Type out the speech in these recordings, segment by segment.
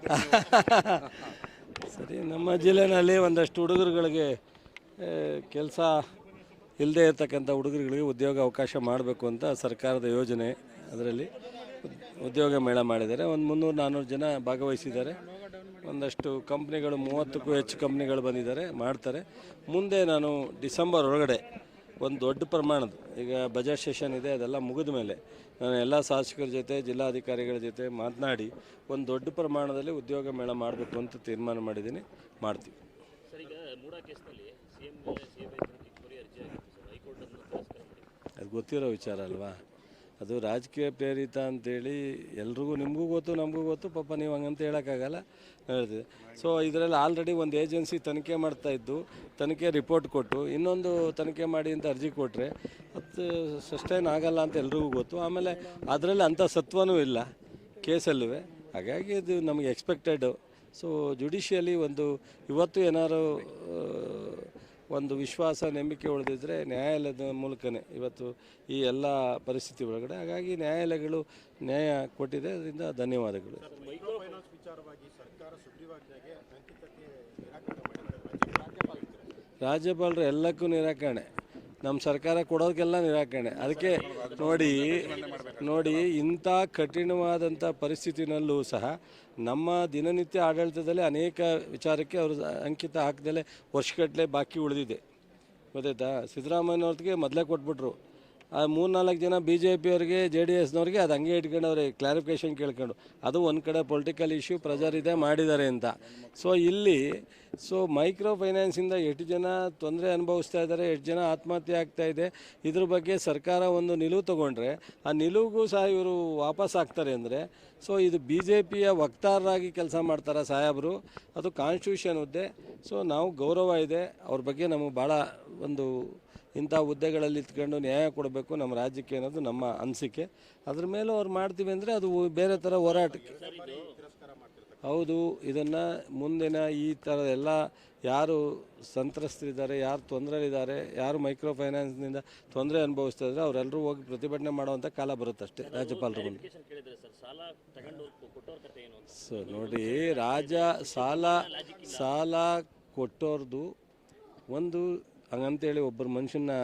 ಸರಿ, ನಮ್ಮ ಜಿಲ್ಲೆನಲ್ಲಿ ಒಂದಷ್ಟು ಹುಡುಗರುಗಳಿಗೆ ಕೆಲಸ ಇಲ್ಲದೆ ಇರತಕ್ಕಂಥ ಹುಡುಗರುಗಳಿಗೆ ಉದ್ಯೋಗ ಅವಕಾಶ ಮಾಡಬೇಕು ಅಂತ ಸರ್ಕಾರದ ಯೋಜನೆ ಅದರಲ್ಲಿ ಉದ್ಯೋಗ ಮೇಳ ಮಾಡಿದ್ದಾರೆ. ಒಂದು ಮುನ್ನೂರು ನಾನ್ನೂರು ಜನ ಭಾಗವಹಿಸಿದ್ದಾರೆ. ಒಂದಷ್ಟು ಕಂಪ್ನಿಗಳು, ಮೂವತ್ತಕ್ಕೂ ಹೆಚ್ಚು ಕಂಪ್ನಿಗಳು ಬಂದಿದ್ದಾರೆ, ಮಾಡ್ತಾರೆ. ಮುಂದೆ ನಾನು ಡಿಸೆಂಬರ್ ಒಳಗಡೆ ಒಂದು ದೊಡ್ಡ ಪ್ರಮಾಣದ ಈಗ ಬಜೆಟ್ ಸೆಷನ್ ಇದೆ ಅದೆಲ್ಲ ಮುಗಿದ ಮೇಲೆ ನಾನು ಎಲ್ಲ ಶಾಸಕರ ಜೊತೆ ಜಿಲ್ಲಾಧಿಕಾರಿಗಳ ಜೊತೆ ಮಾತನಾಡಿ ಒಂದು ದೊಡ್ಡ ಪ್ರಮಾಣದಲ್ಲಿ ಉದ್ಯೋಗ ಮೇಳ ಮಾಡಬೇಕು ಅಂತ ತೀರ್ಮಾನ ಮಾಡಿದ್ದೀನಿ ಮಾಡ್ತೀವಿ. ಅದು ಗೊತ್ತಿರೋ ವಿಚಾರ ಅಲ್ವಾ? ಅದು ರಾಜಕೀಯ ಪ್ರೇರಿತ ಅಂತೇಳಿ ಎಲ್ರಿಗೂ ನಿಮಗೂ ಗೊತ್ತು, ನಮಗೂ ಗೊತ್ತು. ಪಾಪ ನೀವು ಹಂಗಂತ ಹೇಳೋಕ್ಕಾಗಲ್ಲ ಹೇಳ್ತಿದೆ ಸೊ ಇದರಲ್ಲಿ ಆಲ್ರೆಡಿ ಒಂದು ಏಜೆನ್ಸಿ ತನಿಖೆ ಮಾಡ್ತಾ ಇದ್ದು, ತನಿಖೆ ರಿಪೋರ್ಟ್ ಕೊಟ್ಟು, ಇನ್ನೊಂದು ತನಿಖೆ ಮಾಡಿ ಅಂತ ಅರ್ಜಿ ಕೊಟ್ಟರೆ ಅದು ಸಸ್ಟೈನ್ ಆಗಲ್ಲ ಅಂತ ಎಲ್ರಿಗೂ ಗೊತ್ತು. ಆಮೇಲೆ ಅದರಲ್ಲಿ ಅಂಥ ಸತ್ವನೂ ಇಲ್ಲ ಕೇಸಲ್ಲೂ ಹಾಗಾಗಿ ಇದು ನಮಗೆ ಎಕ್ಸ್ಪೆಕ್ಟೆಡು ಸೊ ಜುಡಿಷಿಯಲಿ ಒಂದು, ಇವತ್ತು ಏನಾದ್ರು ಒಂದು ವಿಶ್ವಾಸ ನಂಬಿಕೆ ಉಳಿದಿದ್ದರೆ ನ್ಯಾಯಾಲಯದ ಮೂಲಕನೇ ಇವತ್ತು ಈ ಎಲ್ಲ ಪರಿಸ್ಥಿತಿ ಒಳಗಡೆ. ಹಾಗಾಗಿ ನ್ಯಾಯಾಲಯಗಳು ನ್ಯಾಯ ಕೊಟ್ಟಿದೆ ಅದರಿಂದ ಧನ್ಯವಾದಗಳು. ರಾಜ್ಯಪಾಲರು ಎಲ್ಲಕ್ಕೂ ನಿರಾಕರಣೆ. ನಮ್ಮ ಸರ್ಕಾರ ಕೊಡೋದಕ್ಕೆಲ್ಲ ನಿರಾಕರಣೆ. ಅದಕ್ಕೆ ನೋಡಿ ನೋಡಿ, ಇಂಥ ಕಠಿಣವಾದಂಥ ಪರಿಸ್ಥಿತಿನಲ್ಲೂ ಸಹ ನಮ್ಮ ದಿನನಿತ್ಯ ಆಡಳಿತದಲ್ಲಿ ಅನೇಕ ವಿಚಾರಕ್ಕೆ ಅವರು ಅಂಕಿತ ಹಾಕ್ದಲೇ ವರ್ಷಗಟ್ಟಲೆ ಬಾಕಿ ಉಳಿದಿದೆ. ಗೊತ್ತಾಯ್ತಾ? ಸಿದ್ದರಾಮಯ್ಯನವ್ರಿಗೆ ಮೊದಲೇ ಕೊಟ್ಬಿಟ್ರು. ಆ ಮೂರ್ನಾಲ್ಕು ಜನ ಬಿ ಜೆ ಪಿಯವ್ರಿಗೆ ಜೆ ಡಿ ಎಸ್ನವ್ರಿಗೆ ಅದು ಹಂಗೆ ಇಟ್ಕೊಂಡವ್ರೆ ಕ್ಲಾರಿಫಿಕೇಷನ್ ಕೇಳ್ಕೊಂಡು, ಅದು ಒಂದು ಕಡೆ ಪೊಲಿಟಿಕಲ್ ಇಶ್ಯೂ ಪ್ರೆಜರ್ ಇದೆ ಮಾಡಿದ್ದಾರೆ ಅಂತ. ಸೊ ಇಲ್ಲಿ ಸೊ ಮೈಕ್ರೋ ಫೈನಾನ್ಸಿಂದ ಎಷ್ಟು ಜನ ತೊಂದರೆ ಅನುಭವಿಸ್ತಾ ಇದ್ದಾರೆ, ಎಷ್ಟು ಜನ ಆತ್ಮಹತ್ಯೆ ಆಗ್ತಾ ಇದೆ, ಇದ್ರ ಬಗ್ಗೆ ಸರ್ಕಾರ ಒಂದು ನಿಲುವು ತಗೊಂಡ್ರೆ, ಆ ನಿಲುವಿಗೂ ಸಹ ಇವರು ವಾಪಸ್ ಆಗ್ತಾರೆ ಅಂದರೆ ಸೊ ಇದು ಬಿ ಜೆ ಪಿಯ ವಕ್ತಾರರಾಗಿ ಕೆಲಸ ಮಾಡ್ತಾರೆ ಸಾಹೇಬರು, ಅದು ಕಾನ್ಸ್ಟಿಟ್ಯೂಷನ್ ಹುದ್ದೆ. ಸೊ ನಾವು ಗೌರವ ಇದೆ, ಅವ್ರ ಬಗ್ಗೆ ನಮಗೆ ಭಾಳ ಒಂದು ಇಂಥ ಹುದ್ದೆಗಳಲ್ಲಿ ಇತ್ಕೊಂಡು ನ್ಯಾಯ ಕೊಡಬೇಕು ನಮ್ಮ ರಾಜ್ಯಕ್ಕೆ ಅನ್ನೋದು ನಮ್ಮ ಅನಿಸಿಕೆ. ಅದ್ರ ಮೇಲೂ ಅವ್ರು ಮಾಡ್ತೀವಿ ಅಂದರೆ ಅದು ಬೇರೆ ಥರ ಹೋರಾಟಕ್ಕೆ. ಹೌದು, ಇದನ್ನು ಮುಂದಿನ ಈ ಥರ ಎಲ್ಲ ಯಾರು ಸಂತ್ರಸ್ತರಿದ್ದಾರೆ, ಯಾರು ತೊಂದರೆಲಿದ್ದಾರೆ ಯಾರು ಮೈಕ್ರೋ ಫೈನಾನ್ಸ್ನಿಂದ ತೊಂದರೆ ಅನುಭವಿಸ್ತಾ ಇದ್ದಾರೆ ಅವರೆಲ್ಲರೂ ಹೋಗಿ ಪ್ರತಿಭಟನೆ ಮಾಡುವಂಥ ಕಾಲ ಬರುತ್ತೆ ಅಷ್ಟೇ, ರಾಜ್ಯಪಾಲರು ಸೊ ನೋಡಿ, ರಾಜ ಸಾಲ ಸಾಲ ಕೊಟ್ಟೋರ್ದು ಒಂದು ಹಂಗಂತೇಳಿ ಒಬ್ಬರು ಮನುಷ್ಯನ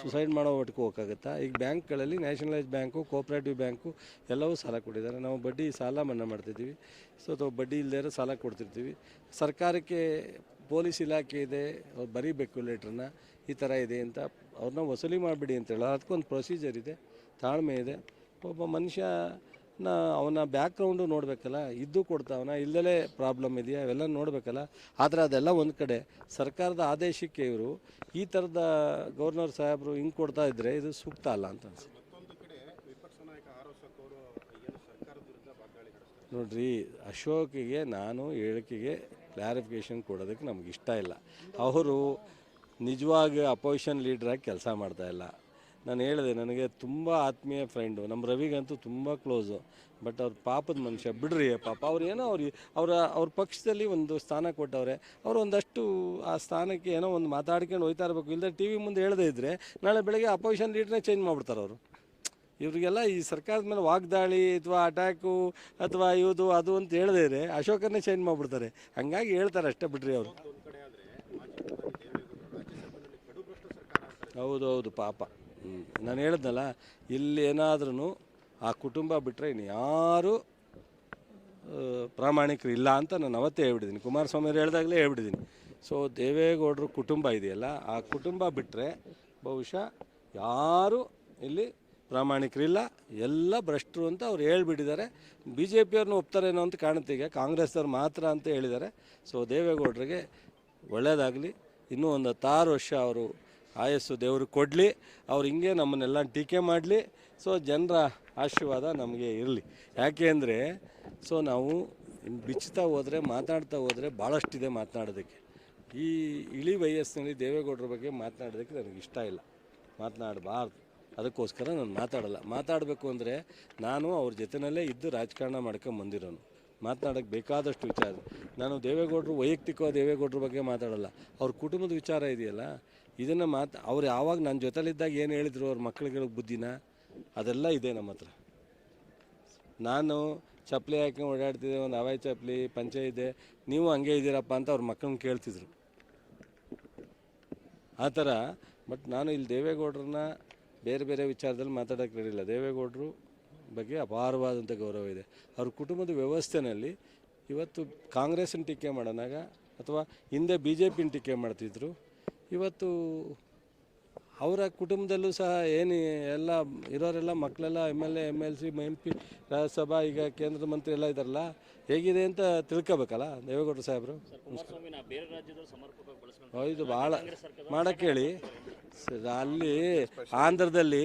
ಸುಸೈಡ್ ಮಾಡೋ ಮಟ್ಟಕ್ಕೆ ಹೋಗೋಕ್ಕಾಗುತ್ತಾ? ಈಗ ಬ್ಯಾಂಕ್ಗಳಲ್ಲಿ ನ್ಯಾಷನಲೈಸ್ ಬ್ಯಾಂಕು ಕೋಆಪ್ರೇಟಿವ್ ಬ್ಯಾಂಕು ಎಲ್ಲವೂ ಸಾಲ ಕೊಟ್ಟಿದ್ದಾರೆ. ನಾವು ಬಡ್ಡಿ ಸಾಲ ಮನ್ನಾ ಮಾಡ್ತಿದ್ದೀವಿ. ಸೊ ಅಥವಾ ಬಡ್ಡಿ ಇಲ್ಲದೇ ಸಾಲ ಕೊಡ್ತಿರ್ತೀವಿ. ಸರ್ಕಾರಕ್ಕೆ ಪೊಲೀಸ್ ಇಲಾಖೆ ಇದೆ ಅವ್ರು ಬರೀಬೇಕು ಲೆಟ್ರನ್ನ ಈ ಥರ ಇದೆ ಅಂತ ಅವ್ರನ್ನ ವಸೂಲಿ ಮಾಡಿಬಿಡಿ ಅಂತ ಹೇಳೋ. ಅದಕ್ಕೊಂದು ಪ್ರೊಸೀಜರ್ ಇದೆ ತಾಳ್ಮೆ ಇದೆ. ಒಬ್ಬ ಮನುಷ್ಯನ ಅವನ ಬ್ಯಾಕ್ಗ್ರೌಂಡು ನೋಡಬೇಕಲ್ಲ ಇದ್ದು ಕೊಡ್ತಾವನ ಇಲ್ಲದಲೇ ಪ್ರಾಬ್ಲಮ್ ಇದೆಯಾ ಅವೆಲ್ಲ ನೋಡಬೇಕಲ್ಲ. ಆದರೆ ಅದೆಲ್ಲ ಒಂದು ಕಡೆ ಸರ್ಕಾರದ ಆದೇಶಕ್ಕೆ ಇವರು ಈ ಥರದ ಗವರ್ನರ್ ಸಾಹೇಬರು ಹಿಂಗೆ ಕೊಡ್ತಾ ಇದ್ದರೆ ಇದು ಸೂಕ್ತ ಅಲ್ಲ ಅಂತ ಅನ್ಸುತ್ತೆ. ನೋಡ್ರಿ ಅಶೋಕಿಗೆ ನಾನು ಹೇಳಿಕೆಗೆ ಕ್ಲಾರಿಫಿಕೇಷನ್ ಕೊಡೋದಕ್ಕೆ ನಮ್ಗೆ ಇಷ್ಟ ಇಲ್ಲ. ಅವರು ನಿಜವಾಗಿ ಅಪೋಸಿಷನ್ ಲೀಡ್ರಾಗಿ ಕೆಲಸ ಮಾಡ್ತಾ ಇಲ್ಲ. ನಾನು ಹೇಳಿದೆ, ನನಗೆ ತುಂಬ ಆತ್ಮೀಯ ಫ್ರೆಂಡು ನಮ್ಮ ರವಿಗಂತೂ ತುಂಬ ಕ್ಲೋಸು ಬಟ್ ಅವ್ರ ಪಾಪದ ಮನುಷ್ಯ, ಬಿಡ್ರಿ ಪಾಪ. ಅವ್ರು ಏನೋ ಅವ್ರಿಗೆ ಅವರ, ಅವ್ರ ಪಕ್ಷದಲ್ಲಿ ಒಂದು ಸ್ಥಾನ ಕೊಟ್ಟವ್ರೆ. ಅವ್ರು ಒಂದಷ್ಟು ಆ ಸ್ಥಾನಕ್ಕೆ ಏನೋ ಒಂದು ಮಾತಾಡ್ಕೊಂಡು ಹೋಯ್ತಾ ಇರಬೇಕು. ಇಲ್ಲದೆ ಟಿ ವಿ ಮುಂದೆ ಹೇಳದೇ ಇದ್ದರೆ ನಾಳೆ ಬೆಳಗ್ಗೆ ಅಪೋಸಿಷನ್ ಲೀಡ್ರೇ ಚೇಂಜ್ ಮಾಡ್ಬಿಡ್ತಾರೆ ಅವರು. ಇವರಿಗೆಲ್ಲ ಈ ಸರ್ಕಾರದ ಮೇಲೆ ವಾಗ್ದಾಳಿ ಅಥವಾ ಅಟ್ಯಾಕು ಅಥವಾ ಇವುದು ಅದು ಅಂತ ಹೇಳದೇ ಇದ್ರೆ ಅಶೋಕನ್ನೇ ಚೇಂಜ್ ಮಾಡಿಬಿಡ್ತಾರೆ. ಹಂಗಾಗಿ ಹೇಳ್ತಾರೆ ಅಷ್ಟೇ ಬಿಡ್ರಿ ಅವರು. ಹೌದು ಹೌದು ಪಾಪ. ನಾನು ಹೇಳಿದ್ನಲ್ಲ ಇಲ್ಲಿ ಏನಾದ್ರೂ ಆ ಕುಟುಂಬ ಬಿಟ್ಟರೆ ಇನ್ನು ಯಾರು ಪ್ರಾಮಾಣಿಕರು ಇಲ್ಲ ಅಂತ ನಾನು ಅವತ್ತೇ ಹೇಳ್ಬಿಟ್ಟಿದ್ದೀನಿ ಕುಮಾರಸ್ವಾಮಿ ಅವ್ರು ಹೇಳ್ದಾಗಲೇ ಹೇಳ್ಬಿಟ್ಟಿದ್ದೀನಿ ಸೊ ದೇವೇಗೌಡರು ಕುಟುಂಬ ಇದೆಯಲ್ಲ, ಆ ಕುಟುಂಬ ಬಿಟ್ಟರೆ ಬಹುಶಃ ಯಾರು ಇಲ್ಲಿ ಪ್ರಾಮಾಣಿಕರಿಲ್ಲ ಎಲ್ಲ ಭ್ರಷ್ಟರು ಅಂತ ಅವ್ರು ಹೇಳ್ಬಿಟ್ಟಿದ್ದಾರೆ. ಬಿ ಜೆ ಪಿಯವ್ರನ್ನ ಒಪ್ತಾರೇನೋ ಅಂತ ಕಾಣುತ್ತೆ ಈಗ ಕಾಂಗ್ರೆಸ್ನವ್ರು ಮಾತ್ರ ಅಂತ ಹೇಳಿದ್ದಾರೆ. ಸೊ ದೇವೇಗೌಡರಿಗೆ ಒಳ್ಳೆಯದಾಗಲಿ ಇನ್ನೂ ಒಂದು ಹತ್ತಾರು ವರ್ಷ ಅವರು ಆಯಸ್ಸು ದೇವರು ಕೊಡಲಿ, ಅವ್ರು ಹಿಂಗೆ ನಮ್ಮನ್ನೆಲ್ಲ ಟೀಕೆ ಮಾಡಲಿ. ಸೊ ಜನರ ಆಶೀರ್ವಾದ ನಮಗೆ ಇರಲಿ. ಯಾಕೆ ಅಂದರೆ, ಸೊ ನಾವು ಬಿಚ್ಚುತ್ತಾ ಹೋದರೆ, ಮಾತಾಡ್ತಾ ಹೋದರೆ ಭಾಳಷ್ಟಿದೆ ಮಾತನಾಡೋದಕ್ಕೆ. ಈ ಇಳಿ ವಯಸ್ಸಿನಲ್ಲಿ ದೇವೇಗೌಡರ ಬಗ್ಗೆ ಮಾತನಾಡೋದಕ್ಕೆ ನನಗೆ ಇಷ್ಟ ಇಲ್ಲ. ಮಾತನಾಡಬಾರ್ದು. ಅದಕ್ಕೋಸ್ಕರ ನಾನು ಮಾತಾಡಲ್ಲ. ಮಾತಾಡಬೇಕು ಅಂದರೆ ನಾನು ಅವ್ರ ಜೊತೆಯಲ್ಲೇ ಇದ್ದು ರಾಜಕಾರಣ ಮಾಡ್ಕೊಂಡು ಬಂದಿರೋನು. ಮಾತನಾಡೋಕ್ಕೆ ಬೇಕಾದಷ್ಟು ವಿಚಾರ. ನಾನು ದೇವೇಗೌಡರು, ವೈಯಕ್ತಿಕವಾಗಿ ದೇವೇಗೌಡರ ಬಗ್ಗೆ ಮಾತಾಡಲ್ಲ. ಅವ್ರ ಕುಟುಂಬದ ವಿಚಾರ ಇದೆಯಲ್ಲ ಇದನ್ನು ಮಾತು, ಅವ್ರು ಯಾವಾಗ ನನ್ನ ಜೊತೆಲಿದ್ದಾಗ ಏನು ಹೇಳಿದ್ರು ಅವ್ರ ಮಕ್ಕಳಿಗೆ ಬುದ್ಧಿನ, ಅದೆಲ್ಲ ಇದೆ ನಮ್ಮ ಹತ್ರ. ನಾನು ಚಪ್ಪಲಿ ಹಾಕೊಂಡು ಓಡಾಡ್ತಿದ್ದೆ, ಒಂದು ಹವಾಯಿ ಚಪ್ಪಲಿ ಪಂಚೆ ಇದೆ, ನೀವು ಹಂಗೆ ಇದ್ದೀರಪ್ಪ ಅಂತ ಅವ್ರ ಮಕ್ಕಳನ್ನ ಕೇಳ್ತಿದ್ರು. ಆ ಥರ, ಬಟ್ ನಾನು ಇಲ್ಲಿ ದೇವೇಗೌಡ್ರನ್ನ ಬೇರೆ ಬೇರೆ ವಿಚಾರದಲ್ಲಿ ಮಾತಾಡೋಕೆ ರೆಡಿಲ್ಲ ದೇವೇಗೌಡರು ಬಗ್ಗೆ ಅಪಾರವಾದಂಥ ಗೌರವ ಇದೆ. ಅವ್ರ ಕುಟುಂಬದ ವ್ಯವಸ್ಥೆನಲ್ಲಿ ಇವತ್ತು ಕಾಂಗ್ರೆಸ್ನ ಟೀಕೆ ಮಾಡೋನಾಗ ಅಥವಾ ಹಿಂದೆ ಬಿ ಜೆ ಪಿನ ಟೀಕೆ ಮಾಡ್ತಿದ್ರು ಇವತ್ತು ಅವರ ಕುಟುಂಬದಲ್ಲೂ ಸಹ ಏನು ಎಲ್ಲ ಇರೋರೆಲ್ಲ ಮಕ್ಕಳೆಲ್ಲ M L A M L C M P Rajya Sabha, ಈಗ ಕೇಂದ್ರ ಮಂತ್ರಿ ಎಲ್ಲ ಇದ್ದಾರಲ್ಲ, ಹೇಗಿದೆ ಅಂತ ತಿಳ್ಕೊಬೇಕಲ್ಲ, ದೇವೇಗೌಡರು ಸಾಹೇಬರು? ಇದು ಭಾಳ ಮಾಡಕ್ಕೆ ಹೇಳಿ. ಅಲ್ಲಿ ಆಂಧ್ರದಲ್ಲಿ,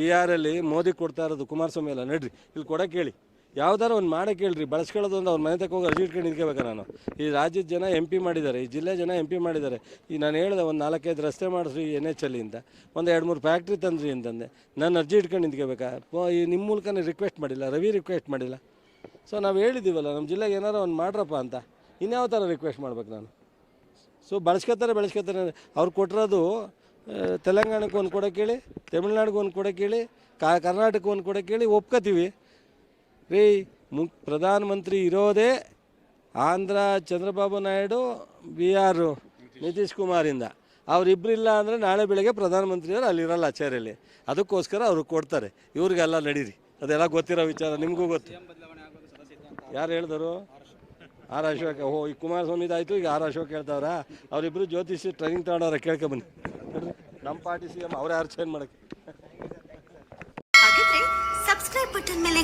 ಬಿಹಾರಲ್ಲಿ ಮೋದಿ ಕೊಡ್ತಾ ಇರೋದು ಕುಮಾರಸ್ವಾಮಿ ಎಲ್ಲ ನಡ್ರಿ, ಇಲ್ಲಿ ಕೊಡಕ್ಕೆ ಹೇಳಿ. ಯಾವ್ದಾರು ಒಂದು ಮಾಡಕ್ಕೆ ಹೇಳ್ರಿ ಬಳಸ್ಕೊಳ್ಳೋದು ಅಂದ್ರೆ ಅವ್ರ ಮನೆ ತಕ್ಕ ಹೋಗಿ ಅರ್ಜಿ ಇಟ್ಕೊಂಡು ನಿಂತ್ಕೋಬೇಕಾ ನಾನು. ಈ ರಾಜ್ಯದ ಜನ ಎಂ ಪಿ ಮಾಡಿದ್ದಾರೆ, ಈ ಜಿಲ್ಲೆ ಜನ ಎಂ ಪಿ ಮಾಡಿದ್ದಾರೆ. ಈ ನಾನು ಹೇಳಿದೆ ಒಂದು ನಾಲ್ಕೈದು ರಸ್ತೆ ಮಾಡಿಸ್ರಿ ಎನ್ ಎಚ್ ಅಲ್ಲಿ ಅಂತ. ಒಂದು ಎರಡು ಮೂರು ಫ್ಯಾಕ್ಟ್ರಿ ತಂದ್ರಿ ಅಂತಂದೆ. ನಾನು ಅರ್ಜಿ ಇಟ್ಕೊಂಡು ನಿಂತ್ಕೋಬೇಕಾ? ಈ ನಿಮ್ಮ ಮೂಲಕನೇ ರಿಕ್ವೆಸ್ಟ್ ಮಾಡಿಲ್ಲ, ರವಿ ರಿಕ್ವೆಸ್ಟ್ ಮಾಡಿಲ್ಲ. ಸೊ ನಾವು ಹೇಳಿದ್ದೀವಲ್ಲ ನಮ್ಮ ಜಿಲ್ಲೆಗೆ ಏನಾರು ಒಂದು ಮಾಡ್ರಪ್ಪ ಅಂತ. ಇನ್ಯಾವ ಥರ ರಿಕ್ವೆಸ್ಟ್ ಮಾಡ್ಬೇಕು ನಾನು? ಸೊ ಬಳಸ್ಕೊತಾರೆ ಬಳಸ್ಕೊತಾರೆ. ಅವ್ರು ಕೊಟ್ಟಿರೋದು ತೆಲಂಗಾಣಕ್ಕೆ ಒಂದು ಕೂಡ ಹೇಳಿ ತಮಿಳ್ನಾಡಿಗೆ ಒಂದು ಕೂಡ ಹೇಳಿ ಕಾ ಕರ್ನಾಟಕಕ್ಕೆ ಒಂದು ಕೂಡ ಹೇಳಿ ಒಪ್ಕೋತೀವಿ. ರೀ ಮು, ಪ್ರಧಾನಮಂತ್ರಿ ಇರೋದೇ ಆಂಧ್ರ ಚಂದ್ರಬಾಬು ನಾಯ್ಡು, ಬಿ ಆರ್ ನಿತೀಶ್ ಕುಮಾರಿಂದ. ಅವರಿಬ್ಬರಿಲ್ಲ ಅಂದರೆ ನಾಳೆ ಬೆಳಗ್ಗೆ ಪ್ರಧಾನಮಂತ್ರಿಯವರು ಅಲ್ಲಿರಲ್ಲ ಚೇರಲ್ಲಿ ಅದಕ್ಕೋಸ್ಕರ ಅವ್ರು ಕೊಡ್ತಾರೆ. ಇವ್ರಿಗೆಲ್ಲ ನಡೀರಿ. ಅದೆಲ್ಲ ಗೊತ್ತಿರೋ ವಿಚಾರ, ನಿಮಗೂ ಗೊತ್ತು. ಯಾರು ಹೇಳಿದರು? ಆರ್ ಅಶೋಕ್. ಓ ಈ ಕುಮಾರಸ್ವಾಮಿದು ಆಯಿತು ಈಗ ಆರ್ ಅಶೋಕ್ ಹೇಳ್ತಾವ್ರ? ಅವರಿಬ್ಬರು ಜ್ಯೋತಿಷಿ, ಟ್ರೈನಿಂಗ್ ತಗೊಂಡವ್ರ ಕೇಳ್ಕೊಬನ್ನಿ ನಮ್ಮ ಪಾರ್ಟಿ ಸಿ ಎಂ ಅವ್ರು ಯಾರು ಚೇಂಜ್ ಮಾಡಕ್ಕೆ ಹಾಗಿದ್ರೆ ಸಬ್ಸ್ಕ್ರೈಬ್ ಬಟನ್ ಮೇಲೆ